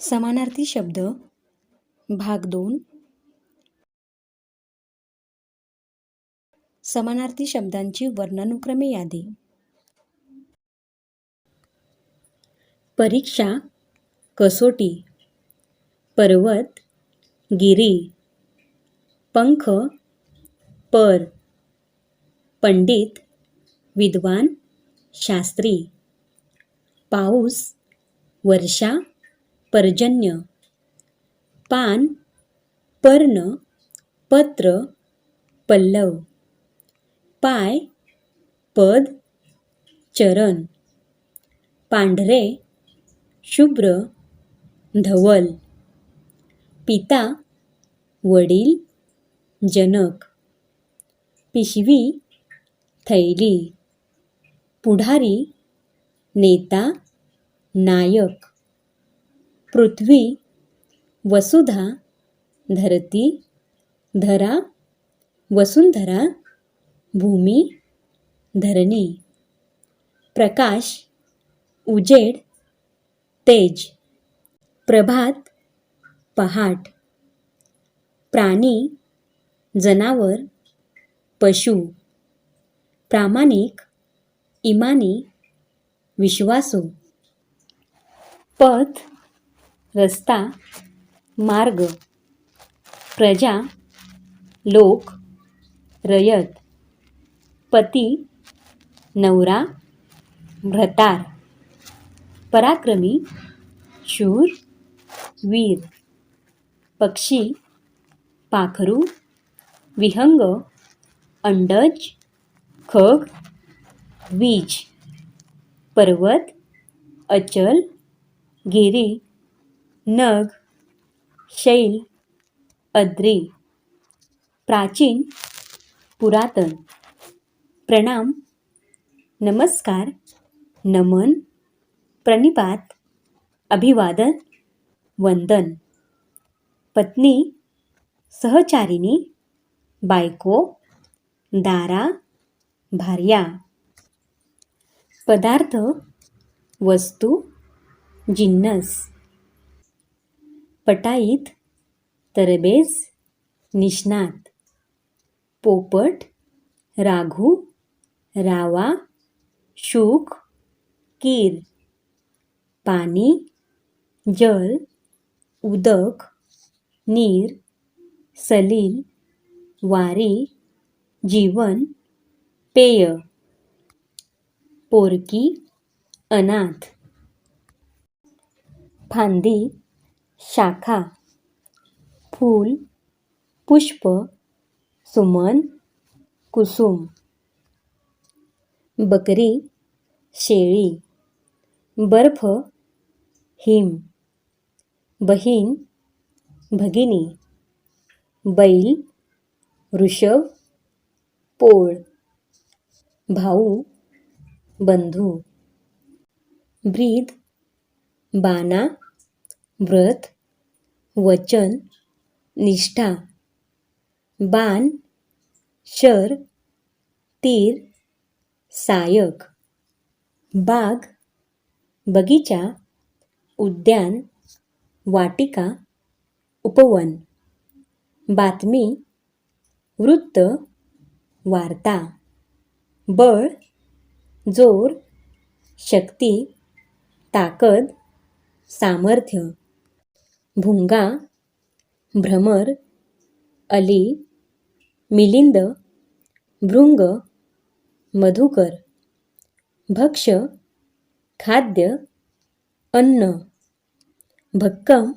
समानार्थी शब्द भाग दोन. समानार्थी शब्दांची वर्णानुक्रमे यादी. परीक्षा कसोटी पर्वत गिरी पंख पर पंडित विद्वान शास्त्री पाऊस वर्षा पर्जन्य. पान पर्ण पत्र पल्लव. पाय पद चरण. पांढरे शुभ्र धवल. पिता वडील जनक. पिशवी थैली. पुढारी नेता नायक. पृथ्वी वसुधा धरती धरा वसुंधरा भूमी धरणी. प्रकाश उजेड तेज. प्रभात पहाट. प्राणी जनावर पशु. प्रामाणिक इमानी विश्वासू. पथ रस्ता मार्ग प्रजा लोक रयत पती नवरा भ्रतार पराक्रमी शूर वीर पक्षी पाखरू विहंग अंडज खग वीज पर्वत अचल गिरी नग शैल अद्री प्राचीन पुरातन. प्रणाम नमस्कार नमन प्रणिपात अभिवादन वंदन. पत्नी सहचारिणी बायको दारा भार्या. पदार्थ वस्तू जिन्नस. पटाईत तरबेज निष्णात. पोपट राघू रावा शुक कीर. पाणी जल उदक नीर सलील वारी जीवन पेय. पोरकी अनाथ. फांदी शाखा फूल पुष्प सुमन कुसुम. बकरी शेळी. बर्फ हिम. बहीण भगिनी. बैल वृषभ पोळ. भाऊ बंधू. ब्रीद बाना व्रत वचन निष्ठा बाण शर तीर सायक बाग बगीचा उद्यान वाटिका उपवन. बातमी वृत्त वार्ता. बळ जोर शक्ती ताकद सामर्थ्य. भुंगा भ्रमर अली मिलिंद भृंग मधुकर भक्ष खाद्य अन्न भक्कम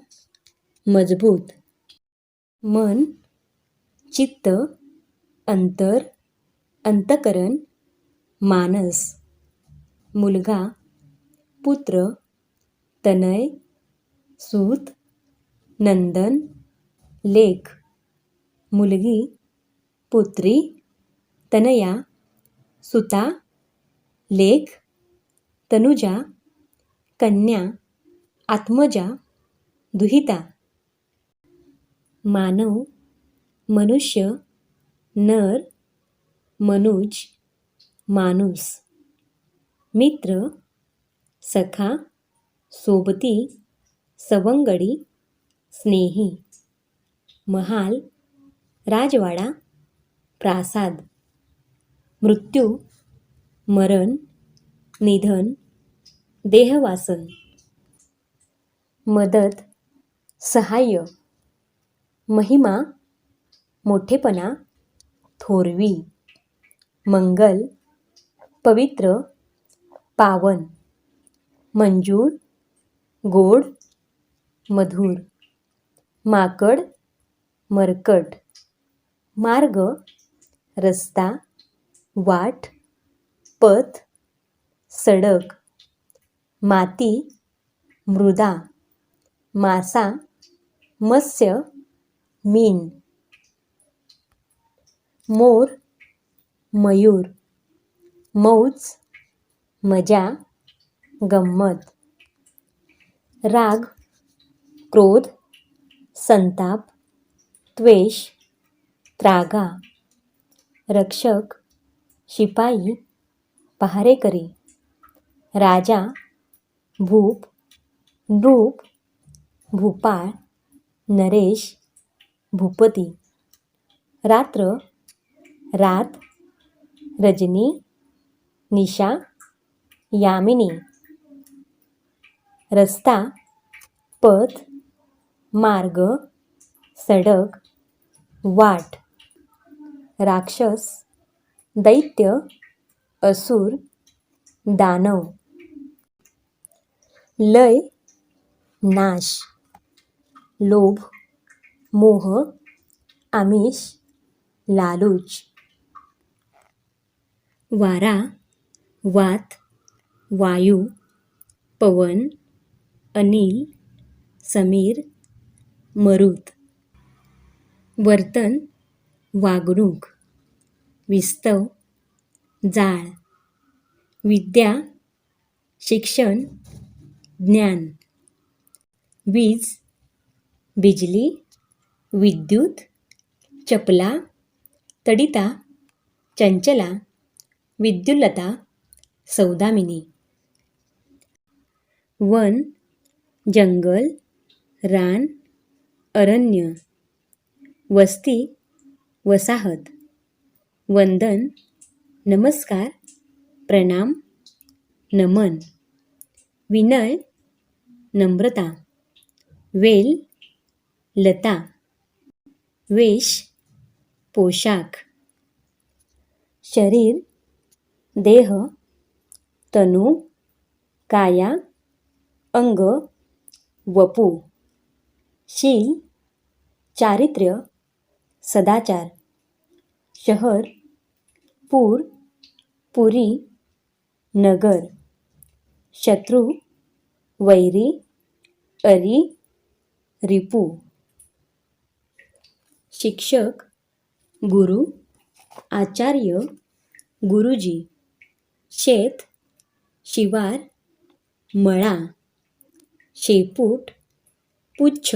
मजबूत मन चित्त अंतर अंतकरण मानस मुलगा पुत्र तनय सूत नंदन लेख मुलगी पुत्री तनया सुता लेख तनुजा कन्या आत्मजा दुहिता. मानव मनुष्य नर मनुज माणूस. मित्र सखा सोबती सवंगडी स्नेही महाल राजवाडा प्रासाद मृत्यू मरण निधन देहवासन मदत सहाय्य महिमा मोठेपणा थोरवी मंगल पवित्र पावन मंजूळ गोड मधुर माकड मरकट. मार्ग रस्ता वाट पथ सडक. माती मृदा. मासा मत्स्य मीन. मोर मयूर. मौज मजा गंमत. राग क्रोध. संताप त्वेष त्रागा रक्षक शिपाई पहारेकरी राजा भूप नृप भूपाळ नरेश भूपती रात्र रात रजनी निशा यामिनी रस्ता पथ मार्ग सडक वाट राक्षस दैत्य असुर दानव. लय नाश. लोभ मोह आमिष लालूच. वारा वात वायू पवन अनिल समीर मरुत. वर्तन वागणूक. विस्तव जाळ. विद्या शिक्षण ज्ञान. वीज बिजली विद्युत चपला तडिता चंचला विद्युल्लता सौदामिनी. वन जंगल रान अरण्य वस्ती वसाहत वंदन नमस्कार प्रणाम नमन विनय नम्रता वेल लता वेश पोशाख शरीर देह तनू काया अंग वपू। शील चारित्र्य सदाचार शहर पूर पुरी नगर शत्रू वैरी अरी रिपू. शिक्षक गुरु आचार्य गुरुजी. शेत शिवार मळा. शेपूट पुच्छ.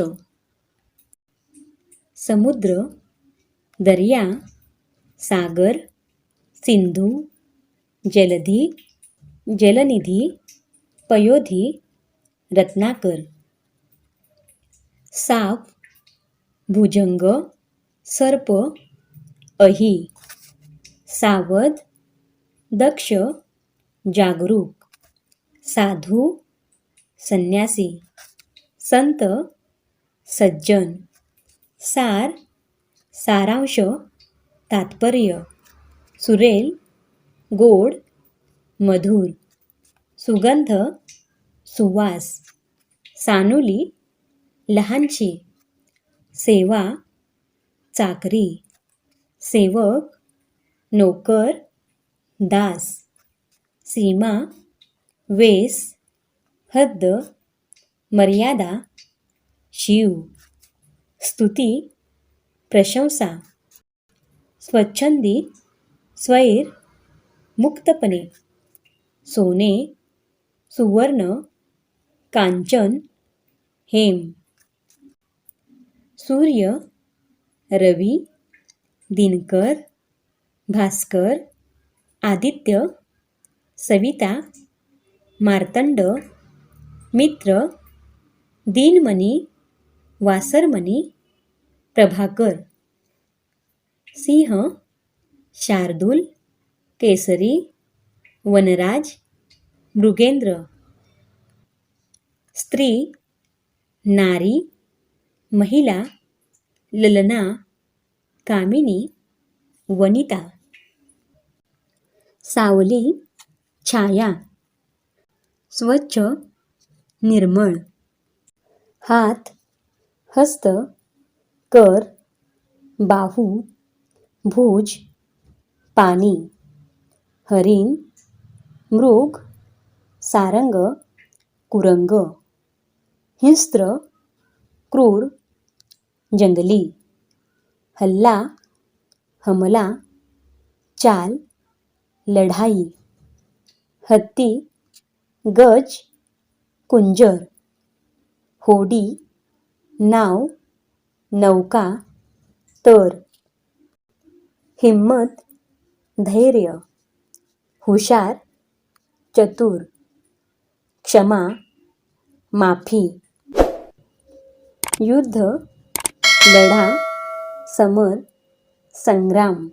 समुद्र दर्या सागर सिंधू जलधी जलनिधी पयोधी रत्नाकर. साप भुजंग सर्प अही. सावध दक्ष जागरूक. साधू संन्यासी. संत सज्जन. सार सारांश तात्पर्य. सुरेल गोड मधुर. सुगंध सुवास. सानुली लहानची सेवा चाकरी. सेवक नोकर दास. सीमा वेस हद्द मर्यादा. शिव. स्तुती. प्रशंसा. स्वच्छंदी. स्वैर. मुक्तपणे. सोने. सुवर्ण. कांचन. हेम. सूर्य. रवी. दिनकर. भास्कर. आदित्य. सविता. मार्तंड. मित्र. दिनमणी. वासरमणी प्रभाकर सिंह शार्दूल केसरी वनराज मृगेंद्र स्त्री नारी महिला ललना कामिनी वनिता. सावली छाया. स्वच्छ निर्मळ. हात हस्त कर बाहू भुज पाणी हरिण मृग सारंग कुरंग हिंस्त्र क्रूर जंगली हल्ला हमला चाल लढाई हत्ती गज कुंजर होडी नाव नौका तर. हिम्मत धैर्य. हुशार चतुर. क्षमा माफी. युद्ध लढा समर संग्राम.